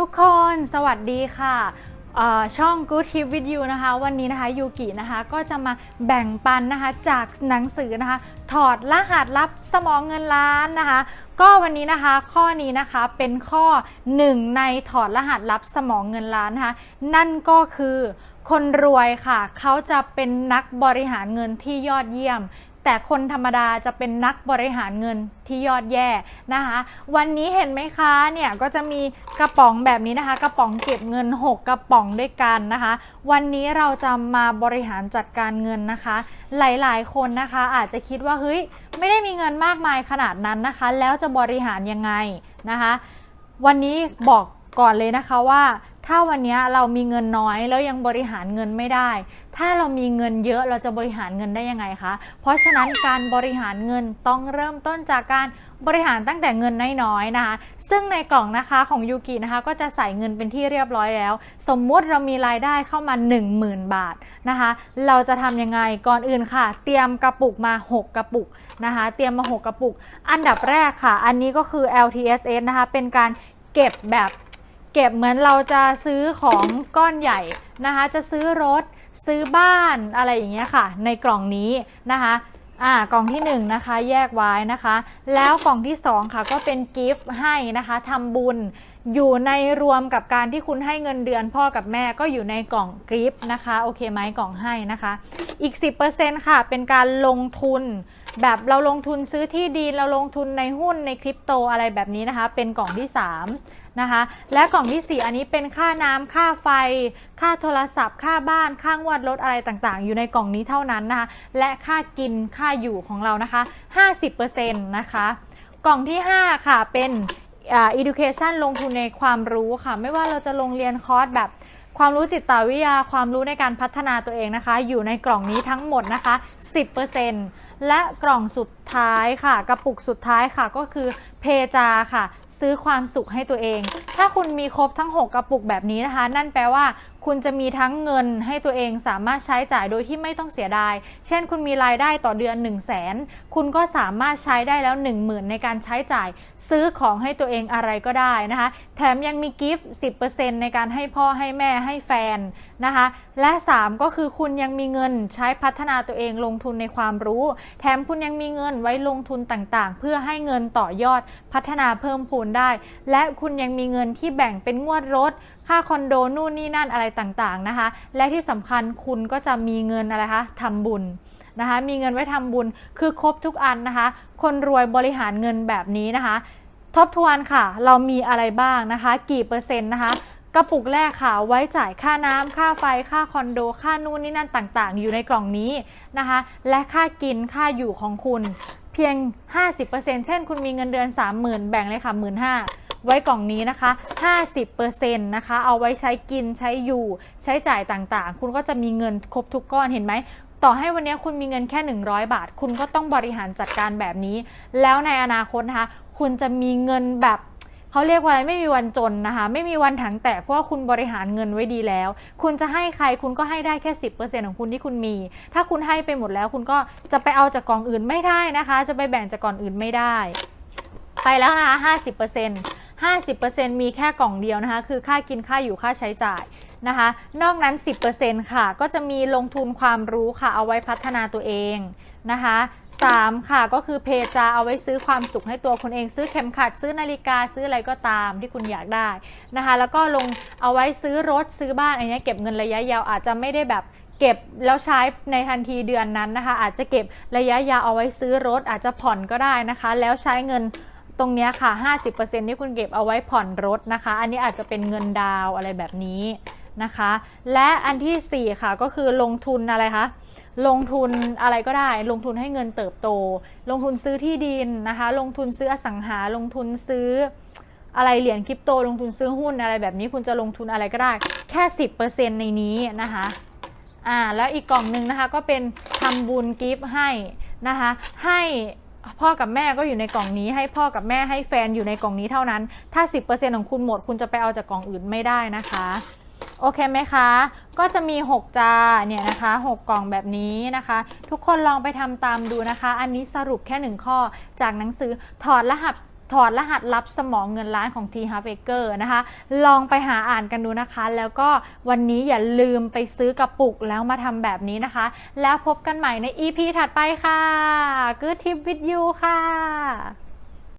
ทุกคนสวัสดีค่ะช่อง Good Tip with You นะคะ วันนี้นะคะยูกินะคะก็จะมาแบ่งปันนะคะจากหนังสือนะคะ ถอดรหัสลับสมองเงินล้านนะคะ ก็วันนี้นะคะข้อนี้นะคะเป็นข้อ 1 ในถอดรหัสลับสมองเงินล้านนะคะ นั่นก็คือคนรวยค่ะ เขาจะเป็นนักบริหารเงินที่ยอดเยี่ยม แต่คนธรรมดาจะเป็นนักบริหารเงินที่ยอดแย่นะคะ วันนี้เห็นไหมคะเนี่ยก็จะมีกระป๋องแบบนี้นะคะ กระป๋องเก็บเงิน 6 กระป๋องด้วยกันนะคะ วันนี้เราจะมาบริหารจัดการเงินนะคะ หลายๆ คนนะคะอาจจะคิดว่าเฮ้ยไม่ได้มีเงินมากมายขนาดนั้นนะคะ แล้วจะบริหารยังไงนะคะ วันนี้บอกก่อนเลยนะคะว่า ถ้าวันนี้เรามีเงินน้อยแล้วยังบริหารเงินไม่ได้ ถ้าเรามีเงินเยอะเราจะบริหารเงินได้ยังไงคะ เพราะฉะนั้นการบริหารเงินต้องเริ่มต้นจากการบริหารตั้งแต่เงินน้อยๆนะคะ ซึ่งในกล่องนะคะของยูกินะคะก็จะใส่เงินเป็นที่เรียบร้อยแล้ว สมมุติเรามีรายได้เข้ามา 10,000 บาทนะคะ เราจะทำยังไงก่อนอื่นค่ะ เตรียมกระปุกมา 6 กระปุกนะคะ เตรียมมา 6 กระปุก อันดับแรกค่ะ อันนี้ก็คือ LTSS นะคะ เป็นการเก็บแบบ เก็บเหมือนเราจะซื้อของก้อนใหญ่นะคะ จะซื้อรถซื้อบ้านอะไรอย่างเงี้ยค่ะ ในกล่องนี้นะคะอ่ากล่องที่1นงนะคะแยกไว้นะคะ แล้วกล่องที่ 2 ค่ะก็เป็นกิฟต์ให้นะคะทำบุญอยู่ในรวมกับการที่คุณให้เงินเดือนพ่อกับแม่ก็อยู่ในกล่องกิฟต์นะคะโอเคไหมกล่องให้นะคะ อีก 10%ค่ะเป็นการลงทุน แบบเราลงทุนซื้อที่ดินเราลงทุนในหุ้นในคริปโตอะไรแบบนี้นะคะ เป็นกล่องที่ 3 นะคะ และกล่องที่ 4 อันนี้เป็นค่าน้ำค่าไฟ ค่าโทรศัพท์ ค่าบ้านค่างวดรถอะไรต่างๆ อยู่ในกล่องนี้เท่านั้นนะคะ และค่ากินค่าอยู่ของเรานะคะ 50%นะคะ กล่องที่ 5 ค่ะเป็นอ่า education ลงทุนในความรู้ค่ะ ไม่ว่าเราจะลงเรียนคอร์สแบบ ความรู้จิตวิทยา ความรู้ในการพัฒนาตัวเองนะคะ อยู่ในกล่องนี้ทั้งหมดนะคะ 10%และกล่องสุดท้ายค่ะ กระปุกสุดท้ายค่ะก็คือเพจาค่ะ ซื้อความสุขให้ตัวเอง ถ้าคุณมีครบทั้ง 6 กระปุกแบบนี้นะคะ นั่นแปลว่า คุณจะมีทั้งเงินให้ตัวเองสามารถใช้จ่ายโดยที่ไม่ต้องเสียดาย เช่น คุณมีรายได้ต่อเดือน 1 0 0 0 0แสนคุณก็สามารถใช้ได้แล้ว 1 0,000 ในการใช้จ่าย ซื้อของให้ตัวเองอะไรก็ได้นะคะ แถมยังมีกิฟต์10%ในการให้พ่อให้แม่ให้แฟนนะคะ และ 3 ก็คือคุณยังมีเงินใช้พัฒนาตัวเองลงทุนในความรู้ แถมคุณยังมีเงินไว้ลงทุนต่างๆ เพื่อให้เงินต่อยอดพัฒนาเพิ่มพูนได้ และคุณยังมีเงินที่แบ่งเป็นงวดรถ ค่าคอนโดนู่นนี่นั่นอะไรต่างๆนะคะ และที่สำคัญคุณก็จะมีเงินอะไรคะทำบุญนะคะมีเงินไว้ทำบุญคือครบทุกอันนะคะ คนรวยบริหารเงินแบบนี้นะคะ ทบทวนค่ะ เรามีอะไรบ้างนะคะ กี่เปอร์เซ็นต์นะคะ กระปุกแรกค่ะ ไว้จ่ายค่าน้ำค่าไฟค่าคอนโด ค่านู่นนี่นั่นต่างๆ อยู่ในกล่องนี้นะคะ และค่ากินค่าอยู่ของคุณเพียง 50%เช่น คุณมีเงินเดือน 30,000 แบ่งเลยค่ะ 15,000ไว้กล่องนี้นะคะ 50%นะคะ เอาไว้ใช้กินใช้อยู่ใช้จ่ายต่างๆ คุณก็จะมีเงินครบทุกก้อนเห็นไหมต่อให้วันนี้คุณมีเงินแค่ 100 บาท คุณก็ต้องบริหารจัดการแบบนี้ แล้วในอนาคตนะคะ คุณจะมีเงินแบบ เขาเรียกว่าอะไรไม่มีวันจนนะคะ ไม่มีวันถังแตกเพราะว่าคุณบริหารเงินไว้ดีแล้ว คุณจะให้ใครคุณก็ให้ได้แค่ 10%ของคุณที่คุณมี ถ้าคุณให้ไปหมดแล้วคุณก็จะไปเอาจากกองอื่นไม่ได้นะคะ จะไปแบ่งจากกองอื่นไม่ได้ ไปแล้วนะคะ50% 50%มีแค่กล่องเดียวนะคะ คือค่ากินค่าอยู่ค่าใช้จ่าย นะคะ นอกนั้น 10%ค่ะ ก็จะมีลงทุนความรู้ค่ะ เอาไว้พัฒนาตัวเองนะคะ3ค่ะก็คือเพจาเอาไว้ซื้อความสุขให้ตัวคุณเองซื้อเข็มขัด ซื้อนาฬิกาซื้ออะไรก็ตามที่คุณอยากได้นะคะ แล้วก็ลงเอาไว้ซื้อรถซื้อบ้านอันนี้เก็บเงินระยะยาวอาจจะไม่ได้แบบเก็บแล้วใช้ในทันทีเดือนนั้นนะคะ อาจจะเก็บระยะยาวเอาไว้ซื้อรถ อาจจะผ่อนก็ได้นะคะ แล้วใช้เงินตรงนี้ค่ะ 50%ที่คุณเก็บเอาไว้ผ่อนรถนะคะ อันนี้อาจจะเป็นเงินดาวอะไรแบบนี้ นะคะ และอันทีสี่ 4 ค่ะก็คือลงทุนอะไรคะลงทุนอะไรก็ได้ ลงทุนให้เงินเติบโต ลงทุนซื้อที่ดินนะคะ ลงทุนซื้ออสังหา ลงทุนซื้ออะไรเหรียญคริปโต ลงทุนซื้อหุ้นอะไรแบบนี้คุณจะลงทุนอะไรก็ได้ แค่ 10%ในนี้นะคะอ่าแล้วอีกกล่องหนึ่งนะคะก็เป็นทำบุญกิฟต์ให้นะคะให้พ่อกับแม่ก็อยู่ในกล่องนี้ ให้พ่อกับแม่ให้แฟนอยู่ในกล่องนี้เท่านั้น ถ้า 10%ของคุณหมด คุณจะไปเอาจากกล่องอื่นไม่ได้นะคะ โอเคไหมคะ ก็จะมี 6 จาเนี่ยนะคะ 6 กล่องแบบนี้นะคะ ทุกคนลองไปทำตามดูนะคะ อันนี้สรุปแค่ 1 ข้อจากหนังสือถอดรหัสถอดรหัสลับสมองเงินล้านของ T h a r v a k e r นะคะ ลองไปหาอ่านกันดูนะคะ แล้วก็วันนี้อย่าลืมไปซื้อกระปุกแล้วมาทำแบบนี้นะคะ แล้วพบกันใหม่ใน EP ถัดไปค่ะ Good Tip with you ค่ะ